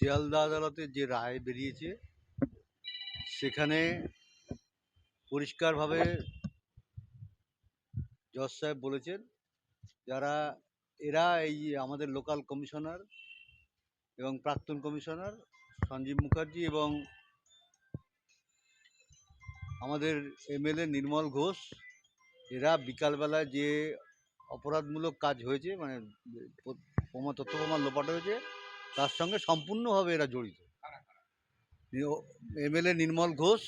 শিয়ালদা আদালতের যে রায় বেরিয়েছে, সেখানে পরিষ্কারভাবে জজ সাহেব বলেছেন, যারা, এরা এই আমাদের লোকাল কমিশনার এবং প্রাক্তন কমিশনার সঞ্জীব মুখার্জি এবং আমাদের এমএলএ নির্মল ঘোষ, এরা বিকালবেলা যে অপরাধমূলক কাজ হয়েছে মানে প- প্রমা তথ্য প্রমাণ লোপাট হয়েছে তার সঙ্গে সম্পূর্ণভাবে এরা জড়িত। এমএলএ নির্মল ঘোষ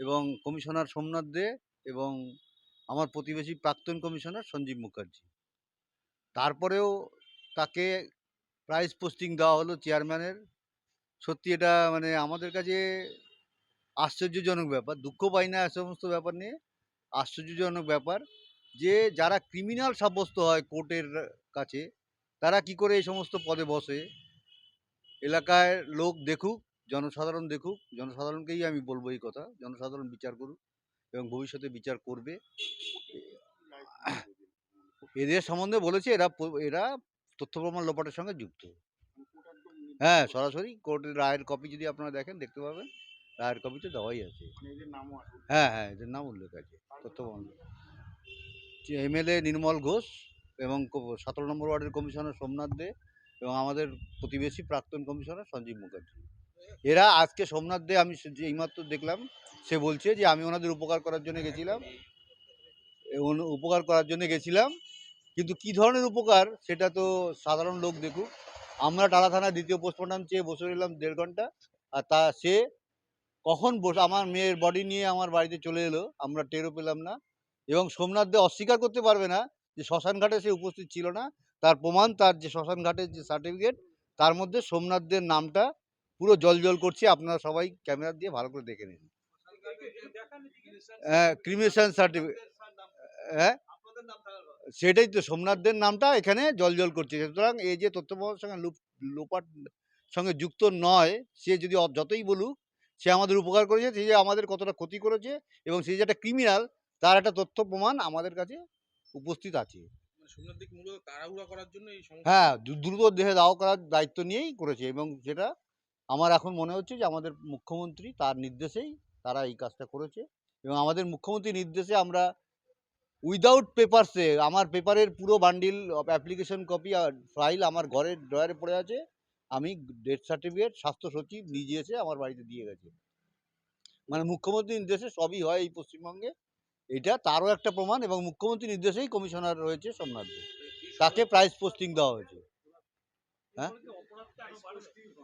এবং কমিশনার সোমনাথ দে এবং আমার প্রতিবেশী প্রাক্তন কমিশনার সঞ্জীব মুখার্জি। তারপরেও তাকে প্রাইজ পোস্টিং দেওয়া হলো চেয়ারম্যানের সত্যি এটা মানে আমাদের কাছে আশ্চর্যজনক ব্যাপার দুঃখ পাই না এ সমস্ত ব্যাপার নিয়ে। আশ্চর্যজনক ব্যাপার যে যারা ক্রিমিনাল সাব্যস্ত হয় কোর্টের কাছে তারা কি করে এই সমস্ত পদে বসে? এলাকায় লোক দেখুক জনসাধারণ দেখুক জনসাধারণকেই আমি বলব এই কথা জনসাধারণ বিচার করুক এবং ভবিষ্যতে বিচার করবে। এদের সম্বন্ধে বলেছে এরা এরা তথ্য প্রমাণ লোপাটের সঙ্গে যুক্ত। হ্যাঁ সরাসরি কোর্টের রায়ের কপি যদি আপনারা দেখেন দেখতে পাবেন রায়ের কপি তো দেওয়াই আছে। হ্যাঁ হ্যাঁ এদের নাম উল্লেখ আছে তথ্য প্রমাণ। এমএলএ নির্মল ঘোষ এবং সতেরো নম্বর ওয়ার্ডের কমিশনার সোমনাথ দে এবং আমাদের প্রতিবেশী প্রাক্তন কমিশনার সঞ্জীব মুখার্জি। এরা আজকে সোমনাথ দে, আমি যে এইমাত্র দেখলাম, সে বলছে যে আমি ওনাদের উপকার করার জন্য গেছিলাম। উপকার করার জন্য গেছিলাম। কিন্তু কি ধরনের উপকার, সেটা তো সাধারণ লোক দেখুক। আমরা টালা থানায় দ্বিতীয় পোস্টমর্টম চেয়ে বসে রইলাম দেড় ঘণ্টা। আর তা সে কখন বসে আমার মেয়ের বডি নিয়ে আমার বাড়িতে চলে এলো, আমরা টেরও পেলাম না। এবং সোমনাথ দে অস্বীকার করতে পারবে না যে শ্মশানঘাটে সে উপস্থিত ছিল না। তার প্রমাণ, তার যে শ্মশান ঘাটের যে সার্টিফিকেট তার মধ্যে সোমনাথদের নামটা পুরো জল জল করছে। আপনারা সবাই ক্যামেরা দিয়ে ভালো করে দেখে নিন। হ্যাঁ ক্রিমিনেশন সার্টিফিকেট হ্যাঁ। সেটাই তো, সোমনাথদের নামটা এখানে জল জল করছে। সুতরাং এই যে তথ্য প্রমাণের সঙ্গে লুপ, লোপাট সঙ্গে যুক্ত নয়, সে যদি যতই বলুক, সে আমাদের উপকার করেছে, সে যে আমাদের কতটা ক্ষতি করেছে এবং সে যে একটা ক্রিমিনাল তার একটা তথ্য প্রমাণ আমাদের কাছে উপস্থিত আছে। হ্যাঁ দ্রু- দ্রুত দেহে দাও করার দায়িত্ব নিয়েই করেছে এবং সেটা আমার এখন মনে হচ্ছে যে আমাদের মুখ্যমন্ত্রী তার নির্দেশেই তারা এই কাজটা করেছে এবং আমাদের মুখ্যমন্ত্রীর নির্দেশে আমরা উইদাউট পেপারসে আমার পেপারের পুরো বান্ডিল অ্যাপ্লিকেশন কপি আর ফাইল আমার ঘরের ড্রয়ারে পড়ে আছে, আমি ডেথ সার্টিফিকেট স্বাস্থ্য সচিব নিজে এসে আমার বাড়িতে দিয়ে গেছে। মানে মুখ্যমন্ত্রীর নির্দেশে সবই হয় এই পশ্চিমবঙ্গে। এটা তারও একটা প্রমাণ এবং মুখ্যমন্ত্রী নির্দেশেই কমিশনার রয়েছে সোমনাথ। তাকে প্রাইজ পোস্টিং দেওয়া হয়েছে। হ্যাঁ?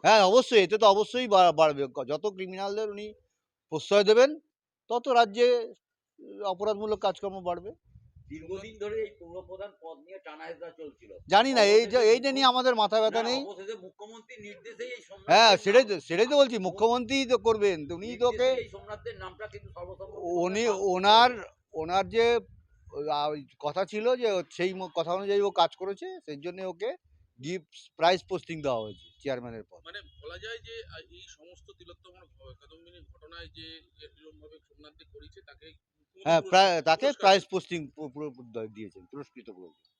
হ্যাঁ অবশ্যই এতে তো অবশ্যই বাড়বে। যত ক্রিমিনালদের উনি প্রশ্রয় দেবেন তত রাজ্যে অপরাধমূলক কাজকর্ম বাড়বে। দীর্ঘদিন ধরে এই পৌরপ্রধান পদ নিয়ে টানাহেজরা চলছিল। জানি না এই যে এইটা নিয়ে আমাদের মাথা ব্যথা নেই। মুখ্যমন্ত্রীর নির্দেশেই হ্যাঁ সেটাই তো সেটাই তো বলছি মুখ্যমন্ত্রীই তো করবেন উনি তো নামটা কিন্তু উনি ওনার ওনার যে কথা ছিল যে ও সেই কথা অনুযায়ী ও কাজ করেছে সেই জন্য ওকে গিফট প্রাইজ পোস্টিং দেওয়া হয়েছে চেয়ারম্যানের পদ। মানে বলা যায় যে এই সমস্ত তিলোত্তম কাদম্বিনী ঘটনায় যে এরকম ভাবে সোমনাথ করেছে তাকে হ্যাঁ প্রায় তাকে প্রাইজ পোস্টিং দিয়েছেন পুরস্কৃত করেছেন।